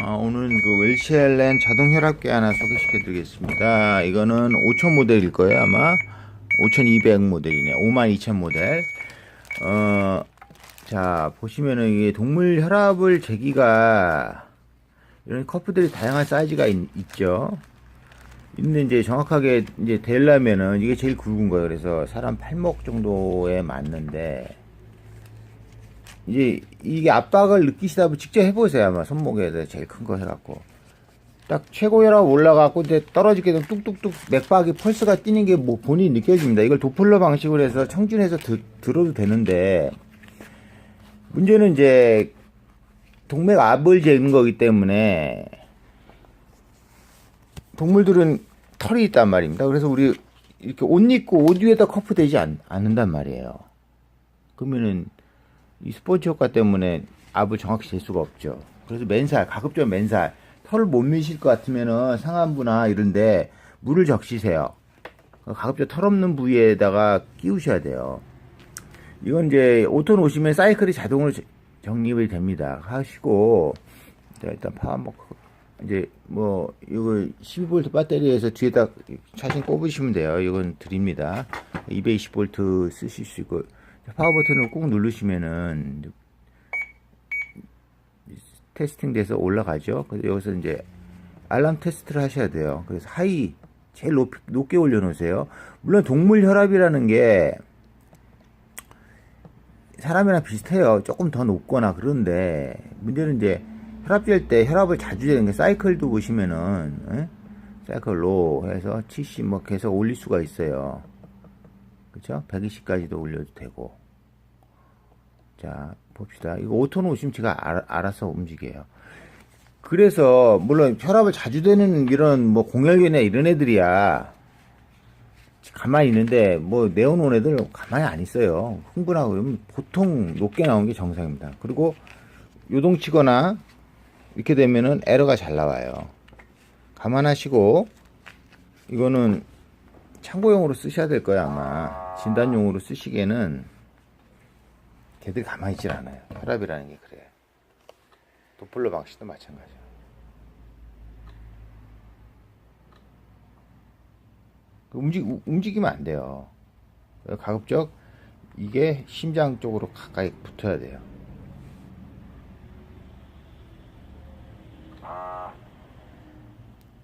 아, 오늘은 그 웰시엘렌 자동 혈압계 하나 소개시켜 드리겠습니다. 이거는 5000 모델일 거예요, 아마. 5200 모델이네. 52000 모델. 어, 자, 보시면은 이게 동물 혈압을 재기가 이런 커프들이 다양한 사이즈가 있, 죠 근데 이제 정확하게 이제 되려면은 이게 제일 굵은 거예요. 그래서 사람 팔목 정도에 맞는데 이제 이게 압박을 느끼시다 보면 직접 해보세요. 아마 손목에 제일 큰 거 해갖고. 딱 최고 혈압 올라가고 이제 떨어지게 되면 뚝뚝뚝 맥박이 펄스가 뛰는 게 뭐 본인이 느껴집니다. 이걸 도플러 방식으로 해서 청진해서 드, 들어도 되는데 문제는 이제 동맥 압을 재는 거기 때문에 동물들은 털이 있단 말입니다. 그래서 우리 이렇게 옷 입고 옷 위에다 커프 되지 않, 않는단 말이에요. 그러면은 이 스포츠 효과 때문에 압을 정확히 잴 수가 없죠. 그래서 맨살, 가급적 맨살, 털을 못 미실 것 같으면은 상안부나 이런데 물을 적시세요. 가급적 털 없는 부위에다가 끼우셔야 돼요. 이건 이제 오톤 오시면 사이클이 자동으로 정립이 됩니다. 하시고 자, 일단 파 한번 이제 뭐 이거 12V 배터리에서 뒤에다 차신 꼽으시면 돼요. 이건 드립니다. 220V 쓰실 수 있고 파워 버튼을 꾹 누르시면은 테스팅 돼서 올라가죠. 그래서 여기서 이제 알람 테스트를 하셔야 돼요. 그래서 하이 제일 높, 높게 올려놓으세요. 물론 동물 혈압이라는 게 사람이랑 비슷해요. 조금 더 높거나 그런데 문제는 이제 혈압 잴 때 혈압을 자주 재는 게 사이클도 보시면은 에? 사이클로 해서 70 뭐 계속 올릴 수가 있어요. 그쵸? 120까지도 올려도 되고. 자, 봅시다. 이거 오토 놓으시면 제가 알, 알아서 움직여요. 그래서, 물론 혈압을 자주 되는 이런 뭐 공혈견이나 이런 애들이야. 가만히 있는데, 뭐 내어놓은 애들 가만히 안 있어요. 흥분하고 그러면 보통 높게 나오는 게 정상입니다. 그리고 요동치거나 이렇게 되면은 에러가 잘 나와요. 감안하시고, 이거는 참고용으로 쓰셔야 될 거예요, 아마. 진단용으로 쓰시기에는 걔들이 가만히 있질 않아요. 혈압이라는 게 그래. 도플러 방식도 마찬가지야. 움직, 움직이면 안 돼요. 가급적 이게 심장 쪽으로 가까이 붙어야 돼요.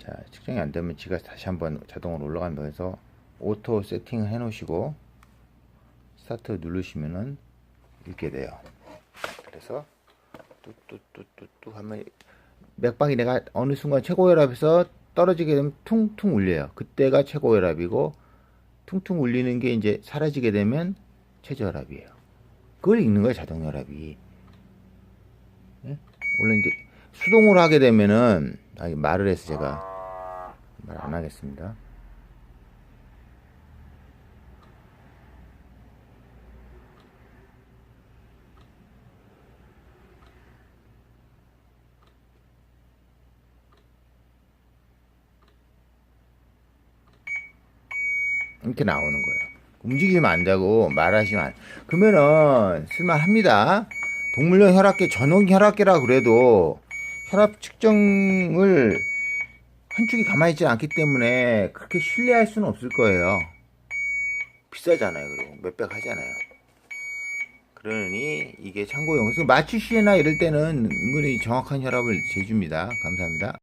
자, 측정이 안 되면 지가 다시 한번 자동으로 올라간다 해서 오토 세팅을 해 놓으시고 스타트 누르시면은 읽게 돼요. 그래서 뚜뚜뚜뚜뚜 하면 맥박이 내가 어느 순간 최고 혈압에서 떨어지게 되면 퉁퉁 울려요. 그때가 최고 혈압이고 퉁퉁 울리는 게 이제 사라지게 되면 최저혈압이에요. 그걸 읽는 거예요, 자동혈압이. 예? 원래 이제 수동으로 하게 되면은 아, 말을 해서 제가 말 안 하겠습니다. 이렇게 나오는 거예요. 움직이면 안 되고 말하시면 안. 그러면은 쓸만합니다. 동물용 혈압계 전용 혈압계라 그래도 혈압 측정을 한쪽이 가만히 있지 않기 때문에 그렇게 신뢰할 수는 없을 거예요. 비싸잖아요. 그리고 몇백 하잖아요. 그러니 이게 참고용. 그래서 마취시나 이럴 때는 은근히 정확한 혈압을 재줍니다. 감사합니다.